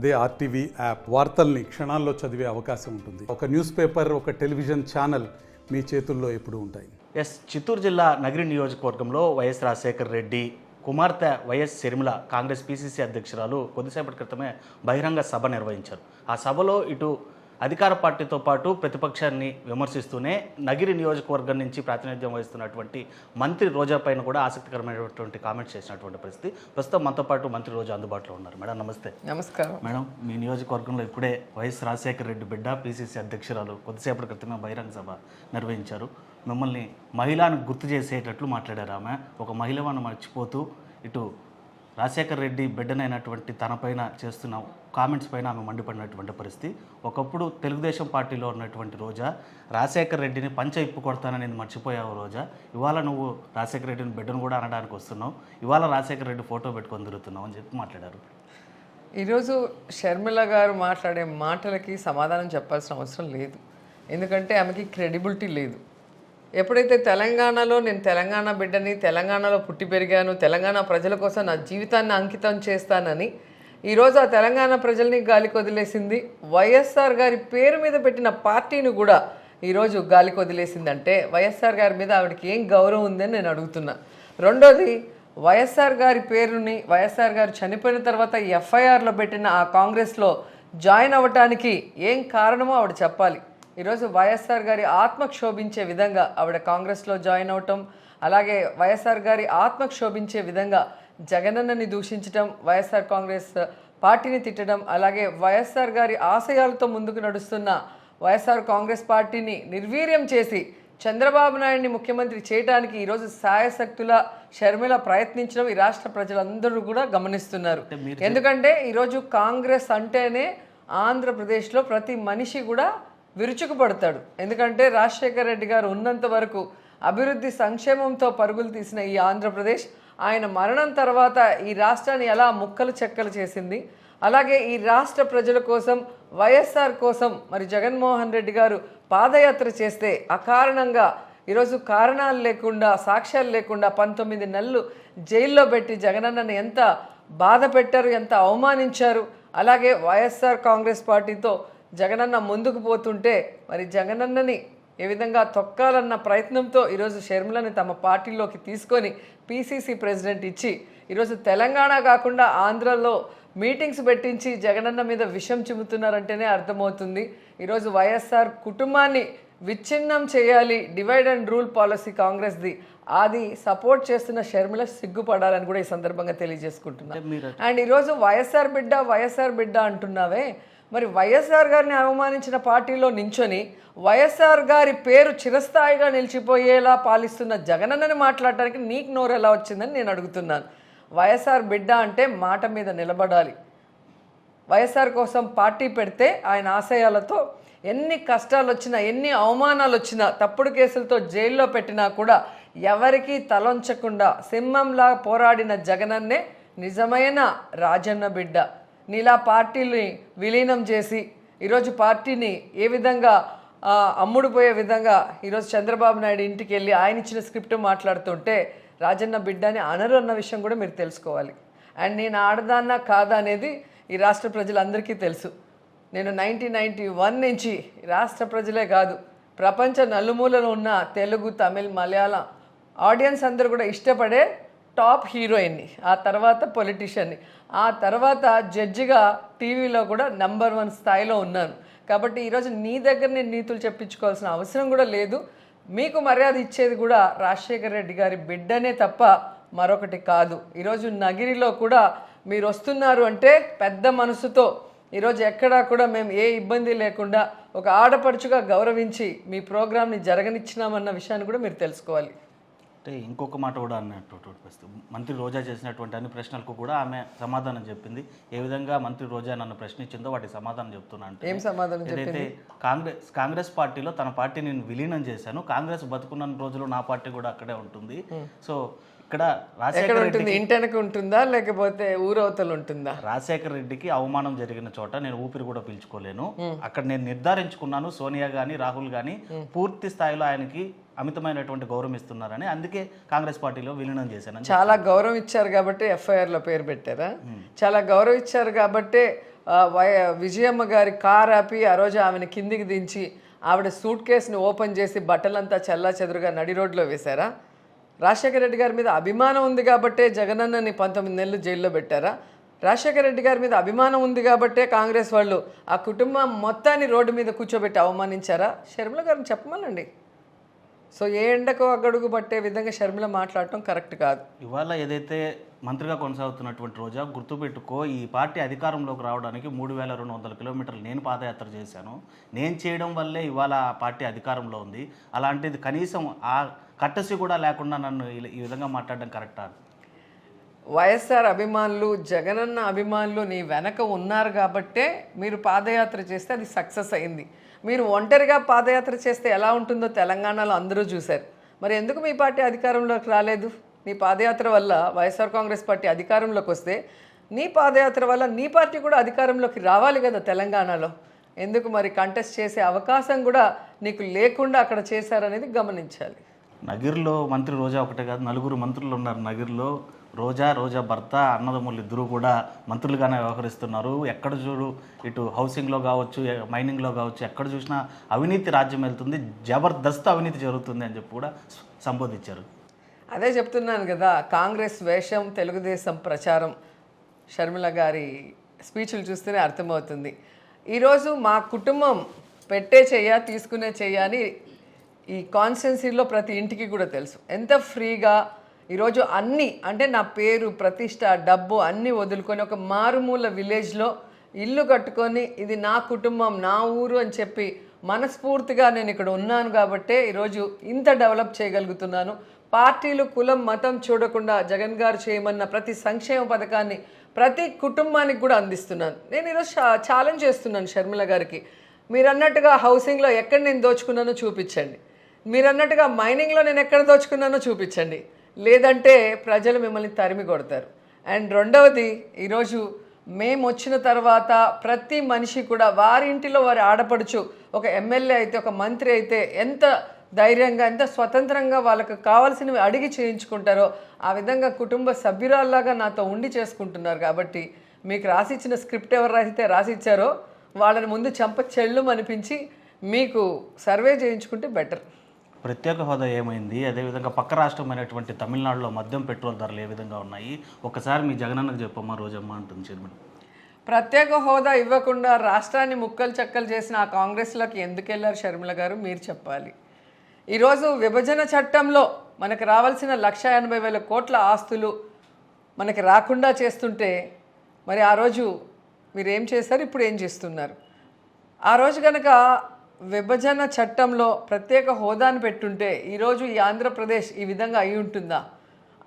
అదే RTV app వార్తల్ని క్షణాల్లో చదివే అవకాశం ఉంటుంది. ఒక న్యూస్ పేపర్ ఒక టెలివిజన్ ఛానల్ మీ చేతుల్లో ఎప్పుడు ఉంటాయి. ఎస్ చిత్తూరు జిల్లా నగరి నియోజకవర్గంలో వైఎస్ రాజశేఖర్ రెడ్డి కుమార్తె వైఎస్ షర్మిల కాంగ్రెస్ పీసీసీ అధ్యక్షురాలు కొద్దిసేపటి క్రితమే బహిరంగ సభ నిర్వహించారు. ఆ సభలో ఇటు అధికార పార్టీతో పాటు ప్రతిపక్షాన్ని విమర్శిస్తూనే నగిరి నియోజకవర్గం నుంచి ప్రాతినిధ్యం వహిస్తున్నటువంటి మంత్రి రోజా పైన కూడా ఆసక్తికరమైనటువంటి కామెంట్స్ చేసినటువంటి పరిస్థితి. ప్రస్తుతం మనతో పాటు మంత్రి రోజా అందుబాటులో ఉన్నారు. మేడం నమస్తే. నమస్కారం. మేడం మీ నియోజకవర్గంలో ఇప్పుడే వైఎస్ రాజశేఖర రెడ్డి బిడ్డ పీసీసీ అధ్యక్షురాలు కొద్దిసేపటి క్రితమే బహిరంగ సభ నిర్వహించారు. మిమ్మల్ని మహిళను గుర్తు చేసేటట్లు మాట్లాడారు ఆమె. ఒక మహిళను మర్చిపోతూ ఇటు రాజశేఖర రెడ్డి బిడ్డనైనటువంటి తనపైన చేస్తున్న కామెంట్స్ పైన ఆమె మండిపడినటువంటి పరిస్థితి. ఒకప్పుడు తెలుగుదేశం పార్టీలో ఉన్నటువంటి రోజా రాజశేఖర రెడ్డిని పంచ ఇప్పు కొడతానని నేను మర్చిపోయావు రోజా. ఇవాళ నువ్వు రాజశేఖర రెడ్డిని బిడ్డను కూడా అనడానికి వస్తున్నావు. ఇవాళ రాజశేఖర రెడ్డి ఫోటో పెట్టుకొని తిరుగుతున్నావు అని చెప్పి మాట్లాడారు. ఈరోజు షర్మిల గారు మాట్లాడే మాటలకి సమాధానం చెప్పాల్సిన అవసరం లేదు. ఎందుకంటే ఆమెకి క్రెడిబిలిటీ లేదు. ఎప్పుడైతే తెలంగాణలో నేను తెలంగాణ బిడ్డని తెలంగాణలో పుట్టి పెరిగాను తెలంగాణ ప్రజల కోసం నా జీవితాన్ని అంకితం చేస్తానని ఈరోజు ఆ తెలంగాణ ప్రజల్ని గాలికి వదిలేసింది. వైఎస్ఆర్ గారి పేరు మీద పెట్టిన పార్టీని కూడా ఈరోజు గాలికి వదిలేసిందంటే వైఎస్ఆర్ గారి మీద ఆవిడకి ఏం గౌరవం ఉందని నేను అడుగుతున్నా. రెండోది వైఎస్ఆర్ గారి పేరుని వైఎస్ఆర్ గారు చనిపోయిన తర్వాత ఎఫ్ఐఆర్లో పెట్టిన ఆ కాంగ్రెస్లో జాయిన్ అవ్వటానికి ఏం కారణమో ఆవిడ చెప్పాలి. ఈరోజు వైఎస్ఆర్ గారి ఆత్మ క్షోభించే విధంగా ఆవిడ కాంగ్రెస్లో జాయిన్ అవటం అలాగే వైఎస్ఆర్ గారి ఆత్మ క్షోభించే విధంగా జగనన్నని దూషించటం వైఎస్ఆర్ కాంగ్రెస్ పార్టీని తిట్టడం అలాగే వైఎస్ఆర్ గారి ఆశయాలతో ముందుకు నడుస్తున్న వైఎస్ఆర్ కాంగ్రెస్ పార్టీని నిర్వీర్యం చేసి చంద్రబాబు నాయుడిని ముఖ్యమంత్రి చేయడానికి ఈరోజు సాయశక్తుల షర్మిల ప్రయత్నించడం ఈ రాష్ట్ర ప్రజలందరూ కూడా గమనిస్తున్నారు. ఎందుకంటే ఈరోజు కాంగ్రెస్ అంటేనే ఆంధ్రప్రదేశ్లో ప్రతి మనిషి కూడా విరుచుకుపడతాడు. ఎందుకంటే రాజశేఖర రెడ్డి గారు ఉన్నంత వరకు అభివృద్ధి సంక్షేమంతో పరుగులు తీసిన ఈ ఆంధ్రప్రదేశ్ ఆయన మరణం తర్వాత ఈ రాష్ట్రాన్ని ఎలా ముక్కలు చెక్కలు చేసింది. అలాగే ఈ రాష్ట్ర ప్రజల కోసం వైఎస్ఆర్ కోసం మరి జగన్మోహన్ రెడ్డి గారు పాదయాత్ర చేస్తే అకారణంగా ఈరోజు కారణాలు లేకుండా సాక్ష్యాలు లేకుండా పంతొమ్మిది నెలలు జైల్లో పెట్టి జగనన్నను ఎంత బాధ పెట్టారు ఎంత అవమానించారు. అలాగే వైఎస్ఆర్ కాంగ్రెస్ పార్టీతో జగనన్న ముందుకు పోతుంటే మరి జగనన్నని ఏ విధంగా తొక్కాలన్న ప్రయత్నంతో ఈరోజు షర్మిలని తమ పార్టీలోకి తీసుకొని పీసీసీ ప్రెసిడెంట్ ఇచ్చి ఈరోజు తెలంగాణ కాకుండా ఆంధ్రలో మీటింగ్స్ పెట్టించి జగనన్న మీద విషం చిమ్ముతున్నారంటేనే అర్థమవుతుంది. ఈరోజు వైఎస్ఆర్ కుటుంబాన్ని విచ్ఛిన్నం చేయాలి డివైడ్ అండ్ రూల్ పాలసీ కాంగ్రెస్ది. అది సపోర్ట్ చేస్తున్న షర్మిల సిగ్గుపడాలని కూడా ఈ సందర్భంగా తెలియజేసుకుంటున్నాను అండ్ ఈరోజు వైఎస్ఆర్ బిడ్డ వైఎస్ఆర్ బిడ్డ అంటున్నావే. మరి వైఎస్ఆర్ గారిని అవమానించిన పార్టీలో నించొని వైఎస్ఆర్ గారి పేరు చిరస్థాయిగా నిలిచిపోయేలా పాలిస్తున్న జగనన్నని మాట్లాడటానికి నీకు నోరు ఎలా వచ్చిందని నేను అడుగుతున్నాను. వైఎస్ఆర్ బిడ్డ అంటే మాట మీద నిలబడాలి. వైఎస్ఆర్ కోసం పార్టీ పెడితే ఆయన ఆశయాలతో ఎన్ని కష్టాలు వచ్చినా ఎన్ని అవమానాలు వచ్చినా తప్పుడు కేసులతో జైల్లో పెట్టినా కూడా ఎవరికీ తలొంచకుండా సింహంలా పోరాడిన జగనన్నే నిజమైన రాజన్న బిడ్డ. నీలా పార్టీని విలీనం చేసి ఈరోజు పార్టీని ఏ విధంగా అమ్ముడుపోయే విధంగా ఈరోజు చంద్రబాబు నాయుడు ఇంటికి వెళ్ళి ఆయన ఇచ్చిన స్క్రిప్ట్ మాట్లాడుతుంటే రాజన్న బిడ్డ అని అనరు అన్న విషయం కూడా మీరు తెలుసుకోవాలి. అండ్ నేను ఆడదాన్నా కాదా అనేది ఈ రాష్ట్ర ప్రజలందరికీ తెలుసు. నేను నైన్టీన్ నైంటీ వన్ నుంచి రాష్ట్ర ప్రజలే కాదు ప్రపంచ నలుమూలలో ఉన్న తెలుగు తమిళ్ మలయాళం ఆడియన్స్ అందరూ కూడా ఇష్టపడే టాప్ హీరోయిన్ని ఆ తర్వాత పొలిటీషియన్ని. ఆ తర్వాత జడ్జిగా టీవీలో కూడా నెంబర్ వన్ స్థాయిలో ఉన్నాను. కాబట్టి ఈరోజు నీ దగ్గర నేను నీతులు చెప్పించుకోవాల్సిన అవసరం కూడా లేదు. మీకు మర్యాద ఇచ్చేది కూడా రాజశేఖర రెడ్డి గారి బిడ్డనే తప్ప మరొకటి కాదు. ఈరోజు నగిరిలో కూడా మీరు వస్తున్నారు అంటే పెద్ద మనసుతో ఈరోజు ఎక్కడా కూడా మేము ఏ ఇబ్బంది లేకుండా ఒక ఆడపడుచుగా గౌరవించి మీ ప్రోగ్రామ్ని జరగనిచ్చినామన్న విషయాన్ని కూడా మీరు తెలుసుకోవాలి. అంటే ఇంకొక మాట కూడా అన్నట్టు మంత్రి రోజా చేసినటువంటి అన్ని ప్రశ్నలకు కూడా ఆమె సమాధానం చెప్పింది. ఏ విధంగా మంత్రి రోజా నన్ను ప్రశ్నించిందో వాటి సమాధానం చెప్తున్నా అంటే ఏం సమాధానం ఏదైతే కాంగ్రెస్ కాంగ్రెస్ పార్టీలో తన పార్టీ నేను విలీనం చేశాను. కాంగ్రెస్ బతుకున్న రోజులు నా పార్టీ కూడా అక్కడే ఉంటుంది. సో ఇక్కడ రాజశేఖర రెడ్డి ఉంటుంది? ఇంటెనక ఉంటుందా? లేకపోతే ఊరవతలు ఉంటుందా? రాజశేఖర రెడ్డికి అవమానం జరిగిన చోట నేను ఊపిరి కూడా పీల్చుకోలేను. అక్కడ నేను నిర్ధారించుకున్నాను. సోనియా గాని రాహుల్ గాని పూర్తి స్థాయిలో ఆయనకి అమితమైనటువంటి గౌరవం ఇస్తున్నారని అందుకే కాంగ్రెస్ పార్టీలో విలీనం చేశాను చాలా గౌరవం ఇచ్చారు కాబట్టి ఎఫ్ఐఆర్లో పేరు పెట్టారా? చాలా గౌరవం ఇచ్చారు కాబట్టి వై విజయమ్మ గారి కార్ ఆపి ఆ రోజు ఆమెను కిందికి దించి ఆవిడ సూట్ కేసుని ఓపెన్ చేసి బట్టలంతా చల్లా చెదురుగా నడి రోడ్లో వేశారా? రాజశేఖర రెడ్డి గారి మీద అభిమానం ఉంది కాబట్టే జగనన్నని పంతొమ్మిది నెలలు జైల్లో పెట్టారా? రాజశేఖర రెడ్డి గారి మీద అభిమానం ఉంది కాబట్టే కాంగ్రెస్ వాళ్ళు ఆ కుటుంబం మొత్తాన్ని రోడ్డు మీద కూర్చోబెట్టి అవమానించారా? షర్మిల గారిని చెప్పమనండి. సో ఏ ఎండకు అగ్గడుగు పట్టే విధంగా షర్మిల మాట్లాడటం కరెక్ట్ కాదు. ఇవాళ ఏదైతే మంత్రిగా కొనసాగుతున్నటువంటి రోజా గుర్తుపెట్టుకో ఈ పార్టీ అధికారంలోకి రావడానికి మూడు వేల రెండు వందల కిలోమీటర్లు నేను పాదయాత్ర చేశాను. నేను చేయడం వల్లే ఇవాళ ఆ పార్టీ అధికారంలో ఉంది. అలాంటిది కనీసం ఆ కట్టసి కూడా లేకుండా నన్ను ఈ విధంగా మాట్లాడడం కరెక్టా? వైఎస్ఆర్ అభిమానులు జగనన్న అభిమానులు నీ వెనక ఉన్నారు కాబట్టే మీరు పాదయాత్ర చేస్తే అది సక్సెస్ అయింది. మీరు ఒంటరిగా పాదయాత్ర చేస్తే ఎలా ఉంటుందో తెలంగాణలో అందరూ చూశారు. మరి ఎందుకు మీ పార్టీ అధికారంలోకి రాలేదు? నీ పాదయాత్ర వల్ల వైఎస్ఆర్ కాంగ్రెస్ పార్టీ అధికారంలోకి వస్తే నీ పాదయాత్ర వల్ల నీ పార్టీ కూడా అధికారంలోకి రావాలి కదా తెలంగాణలో. ఎందుకు మరి కంటెస్ట్ చేసే అవకాశం కూడా నీకు లేకుండా అక్కడ చేశారనేది గమనించాలి. నగిరిలో మంత్రి రోజా ఒకటే కాదు నలుగురు మంత్రులు ఉన్నారు నగిరిలో. రోజా రోజా భర్త అన్నదమ్ములు ఇద్దరు కూడా మంత్రులుగానే వ్యవహరిస్తున్నారు. ఎక్కడ చూడు ఇటు హౌసింగ్లో కావచ్చు మైనింగ్లో కావచ్చు ఎక్కడ చూసినా అవినీతి రాజ్యం వెళ్తుంది జబర్దస్త్ అవినీతి జరుగుతుంది అని చెప్పి కూడా సంబోధించారు. అదే చెప్తున్నాను కదా కాంగ్రెస్ వేషం తెలుగుదేశం ప్రచారం. షర్మిల గారి స్పీచ్లు చూస్తేనే అర్థమవుతుంది. ఈరోజు మా కుటుంబం పెట్టే చెయ్య తీసుకునే చెయ్య అని ఈ కాన్స్టెన్సీలో ప్రతి ఇంటికి కూడా తెలుసు. ఎంత ఫ్రీగా ఈరోజు అన్ని అంటే నా పేరు ప్రతిష్ట డబ్బు అన్నీ వదులుకొని ఒక మారుమూల విలేజ్లో ఇల్లు కట్టుకొని ఇది నా కుటుంబం నా ఊరు అని చెప్పి మనస్ఫూర్తిగా నేను ఇక్కడ ఉన్నాను కాబట్టే ఈరోజు ఇంత డెవలప్ చేయగలుగుతున్నాను. పార్టీలు కులం మతం చూడకుండా జగన్ గారు చేయమన్న ప్రతి సంక్షేమ పథకాన్ని ప్రతి కుటుంబానికి కూడా అందిస్తున్నాను. నేను ఈరోజు ఛాలెంజ్ చేస్తున్నాను షర్మిల గారికి. మీరు అన్నట్టుగా హౌసింగ్లో ఎక్కడ నేను దోచుకున్నానో చూపించండి. మీరు అన్నట్టుగా మైనింగ్లో నేను ఎక్కడ దోచుకున్నానో చూపించండి. లేదంటే ప్రజలు మిమ్మల్ని తరిమి కొడతారు. అండ్ రెండవది ఈరోజు మేము వచ్చిన తర్వాత ప్రతి మనిషి కూడా వారి ఇంటిలో వారి ఆడపడుచు ఒక ఎమ్మెల్యే అయితే ఒక మంత్రి అయితే ఎంత ధైర్యంగా ఎంత స్వతంత్రంగా వాళ్ళకు కావాల్సినవి అడిగి చేయించుకుంటారో ఆ విధంగా కుటుంబ సభ్యురాల్లాగా నాతో ఉండి చేసుకుంటున్నారు కాబట్టి మీకు రాసిచ్చిన స్క్రిప్ట్ ఎవరు రాసితే రాసిచ్చారో వాళ్ళని ముందు చెంప చెల్లు అనిపించి మీకు సర్వే చేయించుకుంటే బెటర్. ప్రత్యేక హోదా ఏమైంది? అదేవిధంగా పక్క రాష్ట్రమైనటువంటి తమిళనాడులో మద్యం పెట్రోల్ ధరలు ఏ విధంగా ఉన్నాయి? ఒకసారి మీ జగనన్నకు చెప్పమ్మా రోజమ్మ అంటుంది చైర్మన్. ప్రత్యేక హోదా ఇవ్వకుండా రాష్ట్రాన్ని ముక్కలు చెక్కలు చేసిన ఆ కాంగ్రెస్లోకి ఎందుకు వెళ్ళారు షర్మిల గారు? మీరు చెప్పాలి. ఈరోజు విభజన చట్టంలో మనకు రావాల్సిన లక్ష ఎనభై వేల కోట్ల ఆస్తులు మనకి రాకుండా చేస్తుంటే మరి ఆ రోజు మీరు ఏం చేశారు? ఇప్పుడు ఏం చేస్తున్నారు? ఆ రోజు కనుక విభజన చట్టంలో ప్రత్యేక హోదాను పెట్టుంటే ఈరోజు ఈ ఆంధ్రప్రదేశ్ ఈ విధంగా అయి ఉంటుందా?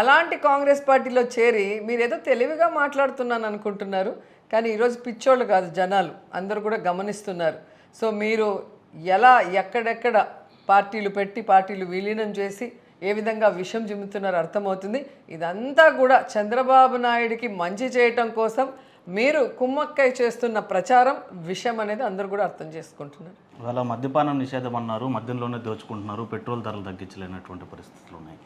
అలాంటి కాంగ్రెస్ పార్టీలో చేరి మీరేదో తెలివిగా మాట్లాడుతున్నాను అనుకుంటున్నారు కానీ ఈరోజు పిచ్చోళ్ళు కాదు జనాలు. అందరూ కూడా గమనిస్తున్నారు. సో మీరు ఎలా ఎక్కడెక్కడ పార్టీలు పెట్టి పార్టీలు విలీనం చేసి ఏ విధంగా విషం చిమ్ముతున్నారో అర్థమవుతుంది. ఇదంతా కూడా చంద్రబాబు నాయుడికి మంచి చేయటం కోసం మీరు కుమ్మక్కై చేస్తున్న ప్రచారం విషయం అనేది అందరూ కూడా అర్థం చేసుకుంటున్నారు. ఇవాళ మద్యపానం నిషేధం అన్నారు మద్యంలోనే దోచుకుంటున్నారు పెట్రోల్ ధరలు తగ్గించలేనటువంటి పరిస్థితులు ఉన్నాయి.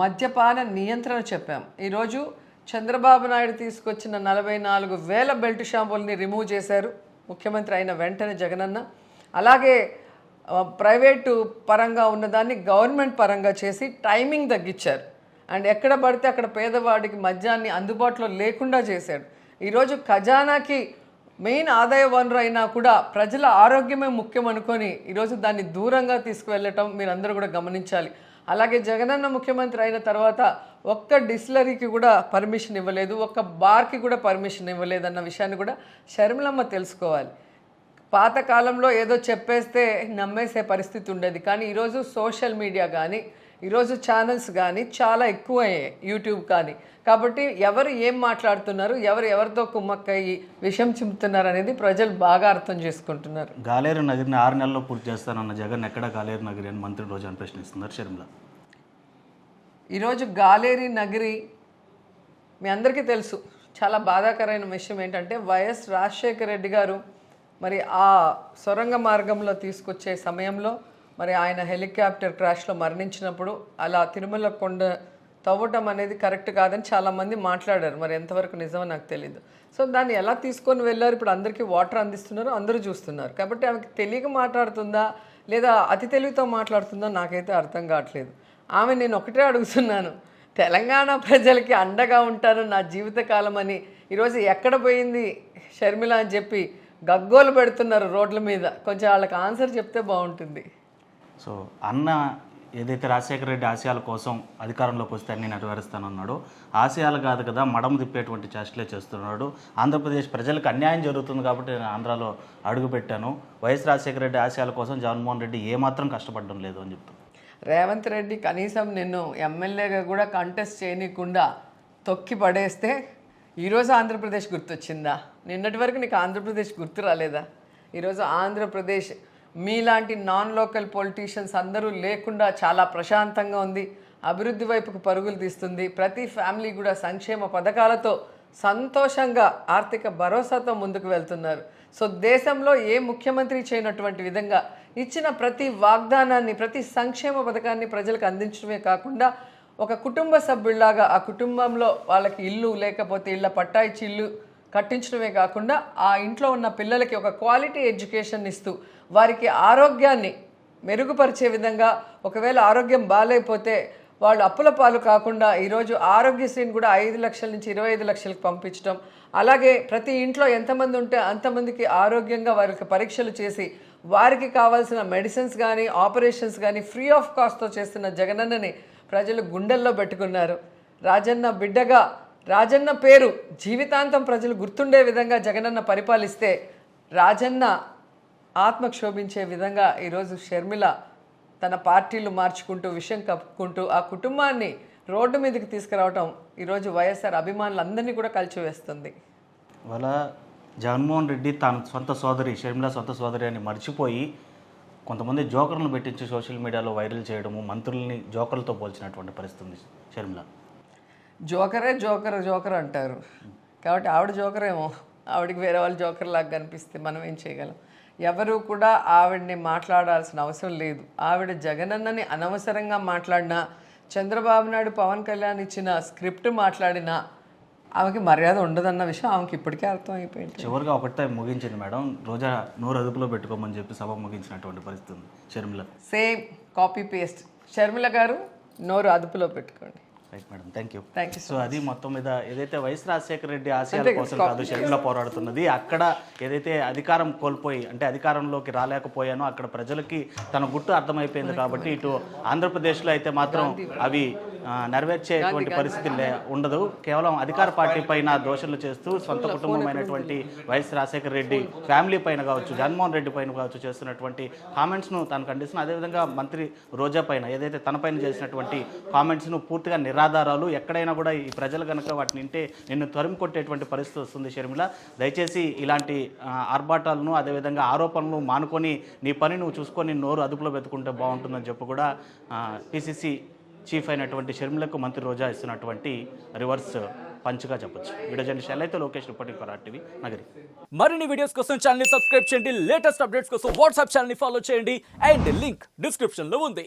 మద్యపాన నియంత్రణ చెప్పాం. ఈరోజు చంద్రబాబు నాయుడు తీసుకొచ్చిన నలభై నాలుగు వేల బెల్ట్ షాంపుల్ని రిమూవ్ చేశారు. ముఖ్యమంత్రి అయిన వెంటనే జగనన్న. అలాగే ప్రైవేటు పరంగా ఉన్నదాన్ని గవర్నమెంట్ పరంగా చేసి టైమింగ్ తగ్గించారు. అండ్ ఎక్కడ పడితే అక్కడ పేదవాడికి మద్యాన్ని అందుబాటులో లేకుండా చేశాడు. ఈరోజు ఖజానాకి మెయిన్ ఆదాయ వనరు అయినా కూడా ప్రజల ఆరోగ్యమే ముఖ్యం అనుకొని ఈరోజు దాన్ని దూరంగా తీసుకువెళ్ళటం మీరందరూ కూడా గమనించాలి. అలాగే జగనన్న ముఖ్యమంత్రి అయిన తర్వాత ఒక్క డిస్లరీకి కూడా పర్మిషన్ ఇవ్వలేదు ఒక్క బార్కి కూడా పర్మిషన్ ఇవ్వలేదు అన్న విషయాన్ని కూడా షర్మిలమ్మ తెలుసుకోవాలి. పాతకాలంలో ఏదో చెప్పేస్తే నమ్మేసే పరిస్థితి ఉండేది. కానీ ఈరోజు సోషల్ మీడియా కానీ ఈరోజు ఛానల్స్ కానీ చాలా ఎక్కువ అయ్యాయి యూట్యూబ్ కానీ. కాబట్టి ఎవరు ఏం మాట్లాడుతున్నారు ఎవరు ఎవరితో కుమ్మక్కయ్యి విషం చిమ్ముతున్నారు అనేది ప్రజలు బాగా అర్థం చేసుకుంటున్నారు. గాలేరు నగరిని ఆరు నెలల్లో పూర్తి చేస్తానన్న జగన్ ఎక్కడ గాలేరు నగరి అని మంత్రి రోజు అని ప్రశ్నిస్తున్నారు షర్మిల. ఈరోజు గాలేరి నగరి మీ అందరికీ తెలుసు చాలా బాధాకరమైన విషయం ఏంటంటే వైఎస్ రాజశేఖర రెడ్డి గారు మరి ఆ సొరంగ మార్గంలో తీసుకొచ్చే సమయంలో మరి ఆయన హెలికాప్టర్ క్రాష్లో మరణించినప్పుడు అలా తిరుమల కొండ తవ్వటం అనేది కరెక్ట్ కాదని చాలామంది మాట్లాడారు. మరి ఎంతవరకు నిజమో నాకు తెలియదు సో దాన్ని ఎలా తీసుకొని వెళ్ళారు? ఇప్పుడు అందరికీ వాటర్ అందిస్తున్నారు అందరూ చూస్తున్నారు. కాబట్టి ఆమెకి తెలియక మాట్లాడుతుందా? లేదా అతి తెలివితో మాట్లాడుతుందో? నాకైతే అర్థం కావట్లేదు. ఆమె నేను ఒకటే అడుగుతున్నాను. తెలంగాణ ప్రజలకి అండగా ఉంటాను నా జీవితకాలం అని. ఈరోజు ఎక్కడ పోయింది షర్మిల అని చెప్పి గగ్గోలు పెడుతున్నారు రోడ్ల మీద. కొంచెం వాళ్ళకి ఆన్సర్ చెప్తే బాగుంటుంది. సో అన్న ఏదైతే రాజశేఖర రెడ్డి ఆశయాల కోసం అధికారంలోకి వస్తే అన్ని నెరవేరుస్తానన్నాడో ఆశయాలు కాదు కదా మడమ తిప్పేటువంటి చేష్టలే చేస్తున్నాడు. ఆంధ్రప్రదేశ్ ప్రజలకు అన్యాయం జరుగుతుంది కాబట్టి నేను ఆంధ్రాలో అడుగుపెట్టాను. వైఎస్ రాజశేఖర రెడ్డి ఆశయాల కోసం జగన్మోహన్ రెడ్డి ఏమాత్రం కష్టపడడం లేదు అని చెప్తాను. రేవంత్ రెడ్డి కనీసం నిన్ను ఎమ్మెల్యేగా కూడా కంటెస్ట్ చేయనీయకుండా తొక్కి పడేస్తే ఈరోజు ఆంధ్రప్రదేశ్ గుర్తొచ్చిందా? నిన్నటి వరకు నీకు ఆంధ్రప్రదేశ్ గుర్తు రాలేదా? ఈరోజు ఆంధ్రప్రదేశ్ మీలాంటి నాన్ లోకల్ పొలిటీషియన్స్ అందరూ లేకుండా చాలా ప్రశాంతంగా ఉంది. అభివృద్ధి వైపుకు పరుగులు తీస్తుంది. ప్రతి ఫ్యామిలీ కూడా సంక్షేమ పథకాలతో సంతోషంగా ఆర్థిక భరోసాతో ముందుకు వెళ్తున్నారు. సో దేశంలో ఏ ముఖ్యమంత్రి చేయనటువంటి విధంగా ఇచ్చిన ప్రతి వాగ్దానాన్ని ప్రతి సంక్షేమ పథకాన్ని ప్రజలకు అందించడమే కాకుండా ఒక కుటుంబ సభ్యుల్లాగా ఆ కుటుంబంలో వాళ్ళకి ఇల్లు లేకపోతే ఇళ్ళ పట్టా ఇచ్చి ఇల్లు కట్టించడమే కాకుండా ఆ ఇంట్లో ఉన్న పిల్లలకి ఒక క్వాలిటీ ఎడ్యుకేషన్ ఇస్తూ వారికి ఆరోగ్యాన్ని మెరుగుపరిచే విధంగా ఒకవేళ ఆరోగ్యం బాగాలేకపోతే వాళ్ళు అప్పుల పాలు కాకుండా ఈరోజు ఆరోగ్యశ్రీని కూడా ఐదు లక్షల నుంచి ఇరవై ఐదు లక్షలకు పంపించడం. అలాగే ప్రతి ఇంట్లో ఎంతమంది ఉంటే అంతమందికి ఆరోగ్యంగా వారికి పరీక్షలు చేసి వారికి కావాల్సిన మెడిసిన్స్ కానీ ఆపరేషన్స్ కానీ ఫ్రీ ఆఫ్ కాస్ట్తో చేస్తున్న జగనన్నని ప్రజలు గుండెల్లో పెట్టుకున్నారు. రాజన్న బిడ్డగా రాజన్న పేరు జీవితాంతం ప్రజలు గుర్తుండే విధంగా జగనన్న పరిపాలిస్తే రాజన్న ఆత్మ క్షోభించే విధంగా ఈరోజు షర్మిల తన పార్టీలు మార్చుకుంటూ విషయం కప్పుకుంటూ ఆ కుటుంబాన్ని రోడ్డు మీదకి తీసుకురావటం ఈరోజు వైఎస్ఆర్ అభిమానులందరినీ కూడా కలిచివేస్తుంది. ఇవాళ జగన్మోహన్ రెడ్డి తాను సొంత సోదరి షర్మిల సొంత సోదరి అని మర్చిపోయి కొంతమంది జోకర్లను పెట్టించి సోషల్ మీడియాలో వైరల్ చేయడము మంత్రుల్ని జోకర్లతో పోల్చినటువంటి పరిస్థితి ఉంది షర్మిల. జోకరే జోకర్ జోకర్ అంటారు. కాబట్టి ఆవిడ జోకరేమో. ఆవిడకి వేరే వాళ్ళు జోకర్ లాగా కనిపిస్తే మనం ఏం చేయగలం? ఎవరు కూడా ఆవిడని మాట్లాడాల్సిన అవసరం లేదు. ఆవిడ జగనన్నని అనవసరంగా మాట్లాడినా చంద్రబాబు నాయుడు పవన్ కళ్యాణ్ ఇచ్చిన స్క్రిప్ట్ మాట్లాడినా ఆమెకి మర్యాద ఉండదన్న విషయం ఆమెకి ఇప్పటికే అర్థమైపోయింది. చివరిగా ఒకటే ముగించింది మేడం. రోజా నోరు అదుపులో పెట్టుకోమని చెప్పి సభ ముగించినటువంటి పరిస్థితి ఉంది. Sharmila. Same copy paste Sharmila garu నోరు అదుపులో పెట్టుకోండి. Right madam thank you thank you so అది మొత్తం మీద ఏదైతే వైఎస్ రాజశేఖర రెడ్డి ఆశయాల కోసం కాదు షర్మిల పోరాడుతున్నది అక్కడ ఏదైతే అధికారం కోల్పోయి అంటే అధికారంలోకి రాలేకపోయానో అక్కడ ప్రజలకి తన గుట్టు అర్థమైపోయింది కాబట్టి ఇటు ఆంధ్రప్రదేశ్లో అయితే మాత్రం అవి నెరవేర్చేటువంటి పరిస్థితి లే ఉండదు. కేవలం అధికార పార్టీ పైన దోషణలు చేస్తూ సొంత కుటుంబమైనటువంటి వైఎస్ రాజశేఖర రెడ్డి ఫ్యామిలీ పైన కావచ్చు జగన్మోహన్ రెడ్డి పైన కావచ్చు చేస్తున్నటువంటి కామెంట్స్ను తాను ఖండిస్తున్న అదేవిధంగా మంత్రి రోజా పైన ఏదైతే తన పైన చేసినటువంటి కామెంట్స్ను పూర్తిగా నిరాధారాలు ఎక్కడైనా కూడా ఈ ప్రజలు కనుక వాటిని వింటే నిన్ను తరిమి కొట్టేటువంటి పరిస్థితి వస్తుంది షర్మిల. దయచేసి ఇలాంటి ఆర్భాటాలను అదేవిధంగా ఆరోపణలు మానుకొని నీ పని నువ్వు చూసుకొని నోరు అదుపులో వెతుకుంటే బాగుంటుందని చెప్పి కూడా పిసిసి చీఫ్ అయినటువంటి షర్మిలకు మంత్రి రోజా ఇస్తున్నటువంటి రివర్స్ పంచ్గా చెప్పొచ్చు. వీడియో జర్నలిస్ట్ అయితే లోకేష్ రిపోర్టింగ్ ఫర్ ఆర్టీవీ నగరి. మరిన్ని వీడియోస్ కోసం ఛానల్ సబ్స్క్రైబ్ చేయండి. లేటెస్ట్ అప్డేట్స్ కోసం వాట్సాప్ ఛానల్ ఫాలో చేయండి. అండ్ లింక్ డిస్క్రిప్షన్లో ఉంది.